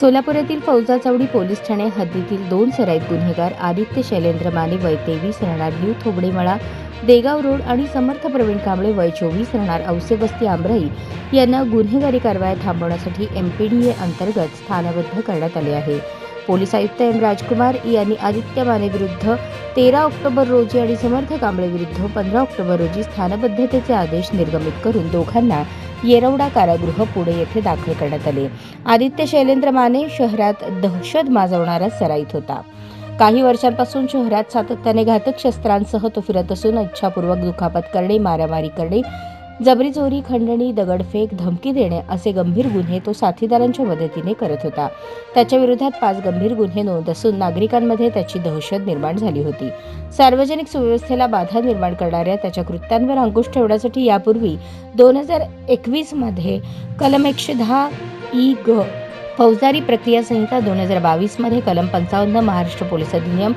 सोलापूर येथील फौजा चौडी पोलीस ठाणे हद्दीतील दोन सराईत गुन्हेगार आदित्य शैलेंद्र माने वय तेवीस राहणार न्यू थोबडेमळा देगाव रोड आणि समर्थ प्रवीण कांबळे वय चोवीस राहणार औसे वस्ती यांना गुन्हेगारी कारवाया थांबवण्यासाठी एमपीडीए अंतर्गत स्थानबद्ध करण्यात आले आहे. पोलीस आयुक्त एम राजकुमार यांनी आदित्य माने विरुद्ध तेरा ऑक्टोबर रोजी आणि समर्थ कांबळे विरुद्ध पंधरा ऑक्टोबर रोजी स्थानबद्धतेचे आदेश निर्गमित करून दोघांना येरवडा कारागृह पुणे येथे दाखल करण्यात आले. आदित्य शैलेंद्र माने शहरात दहशत माजवणारा सराईत होता. काही वर्षांपासून शहरात सातत्याने घातक शस्त्रांसह तो फिरत असून इच्छापूर्वक दुखापत करणे मारामारी करणे जबरी चोरी खंडणी दगडफेक धमकी देणे असे गंभीर गुन्हे तो साथीदारांच्या मदतीने करत होता. त्याच्या विरोधात पाच गंभीर गुन्हे नोंद असून नागरिकांमध्ये त्याची दहशत निर्माण झाली होती. सार्वजनिक सुव्यवस्थेला बाधा निर्माण करणाऱ्या त्याच्या कृत्यांवर अंकुश ठेवण्यासाठी यापूर्वी दोन हजार एकवीसमध्ये कलम एकशे दहा ई ग फौजदारी प्रक्रिया संहिता दोन हजार बावीसमध्ये कलम पंचावन्न महाराष्ट्र पोलीस अधिनियम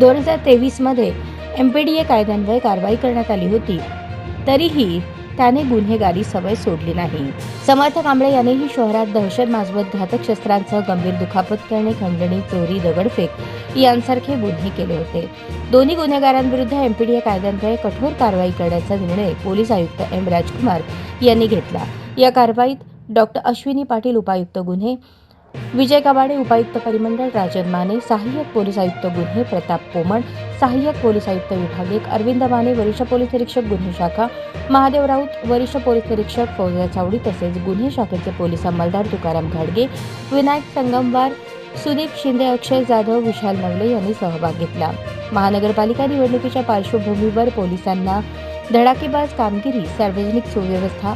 दोन हजार तेवीसमध्ये एमपीडीए कायद्यान्वये कारवाई करण्यात आली होती. तरीही त्याने गुन्हेगारी सवय सोडली नाही. समर्थ कांबळे यांनीही शहरात दहशत माजवत घातक शस्त्रांसह गंभीर दुखापत करणे खंडणी चोरी दगडफेक यांसारखे गुन्हे केले होते. दोन्ही गुन्हेगारांविरुद्ध एमपीडीए कायद्यान्वये कठोर कारवाई करण्याचा निर्णय पोलीस आयुक्त एम राजकुमार यांनी घेतला. या कारवाईत डॉक्टर अश्विनी पाटील उपायुक्त गुन्हे विजय गवाडे उपायुक्त परिमंडळ राजन माने सहाय्यक पोलीस आयुक्त गुन्हे प्रताप पोमण सहाय्यक पोलीस आयुक्त विभाग एक अरविंद माने वरिष्ठ पोलीस निरीक्षक गुन्हे शाखा महादेव राऊत वरिष्ठ पोलीस निरीक्षक फौजा चावडी तसेच गुन्हे शाखेचे पोलीस अंमलदार तुकाराम घाडगे विनायक संगमवार सुदीप शिंदे अक्षय जाधव विशाल नवले यांनी सहभाग घेतला. महानगरपालिका निवडणुकीच्या पार्श्वभूमीवर पोलिसांना धडाकेबाज कामगिरी सार्वजनिक सुव्यवस्था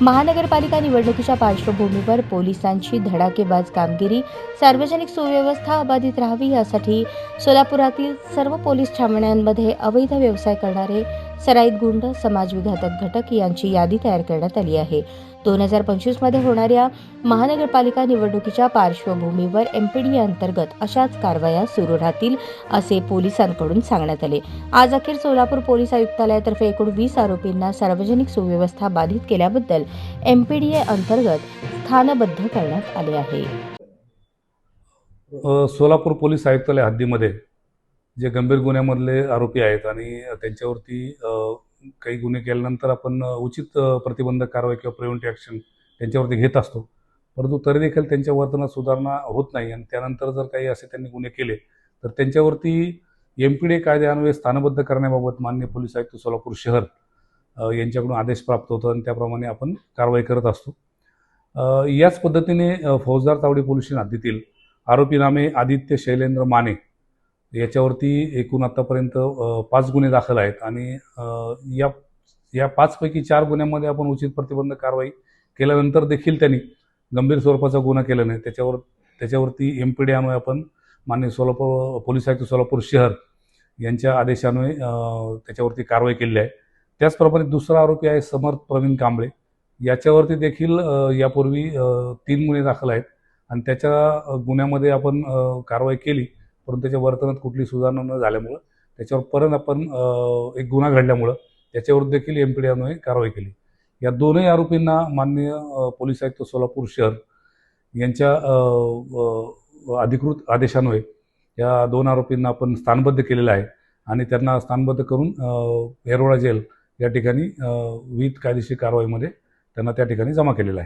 महानगरपालिका निवडणुकीच्या पार्श्वभूमीवर पोलिसांची धडाकेबाज कामगिरी सार्वजनिक सुव्यवस्था अबाधित राहावी यासाठी सोलापुरातील सर्व पोलीस ठाण्यांमध्ये अवैध व्यवसाय करणारे सराईत गुंड समाजविघातक घटक यांची यादी तयार करण्यात आली आहे. दोन हजार पंचवीसमध्ये होणाऱ्या महानगरपालिका निवडणुकीच्या पार्श्वभूमीवर एमपीडी अंतर्गत अशाच कारवाया सुरू राहतील असे पोलिसांकडून सांगण्यात आले. आज अखेर सोलापूर पोलीस आयुक्तालयातर्फे एकूण वीस आरोपींना सार्वजनिक सुव्यवस्था बाधित केल्याबद्दल एमपीडीए अंतर्गत स्थानबद्ध करण्यात आले आहे. सोलापूर पोलीस आयुक्तालय हद्दीमध्ये जे गंभीर गुन्ह्यामधले आरोपी आहेत आणि त्यांच्यावरती काही गुन्हे केल्यानंतर आपण उचित प्रतिबंधक कारवाई किंवा प्रिव्हेंटिव्ह ॲक्शन त्यांच्यावरती घेत असतो. परंतु तरी देखील त्यांच्या वर्तनात सुधारणा होत नाही आणि त्यानंतर जर काही असे त्यांनी गुन्हे केले तर त्यांच्यावरती एम पी डी कायद्यान्वये स्थानबद्ध करण्याबाबत मान्य पोलीस आयुक्त सोलापूर शहर यांच्याकडून आदेश प्राप्त होतो आणि त्याप्रमाणे आपण कारवाई करत असतो. याच पद्धतीने फौजदार तावडी पोलीस स्टेशन हद्दीतील आरोपी नामे आदित्य शैलेंद्र माने याच्यावरती एकूण आत्तापर्यंत पाच गुन्हे दाखल आहेत आणि या या पाचपैकी चार गुन्ह्यांमध्ये आपण उचित प्रतिबंधक कारवाई केल्यानंतर देखील त्यांनी गंभीर स्वरूपाचा गुन्हा केला नाही. त्याच्यावर त्याच्यावरती एम पी डी अन्वये आपण मान्य सोलापूर पोलीस आयुक्त सोलापूर शहर यांच्या आदेशान्वये त्याच्यावरती कारवाई केली आहे. त्याचप्रमाणे दुसरा आरोपी आहे समर्थ प्रवीण कांबळे. याच्यावरती देखील यापूर्वी तीन गुन्हे दाखल आहेत आणि त्याच्या गुन्ह्यामध्ये आपण कारवाई केली. परंतु त्याच्या वर्तनात कुठली सुधारणा न झाल्यामुळं त्याच्यावर परत आपण एक गुन्हा घडल्यामुळं त्याच्यावर देखील एम पी डी अन्वये कारवाई केली. या दोनही आरोपींना माननीय पोलीस आयुक्त सोलापूर शहर यांच्या अधिकृत आदेशान्वये या दोन आरोपींना आपण स्थानबद्ध केलेलं आहे आणि त्यांना स्थानबद्ध करून अ, येरवडा जेल या ठिकाणी विविध कायदेशीर कारवाईमध्ये त्यांना त्या ठिकाणी जमा केलेला आहे.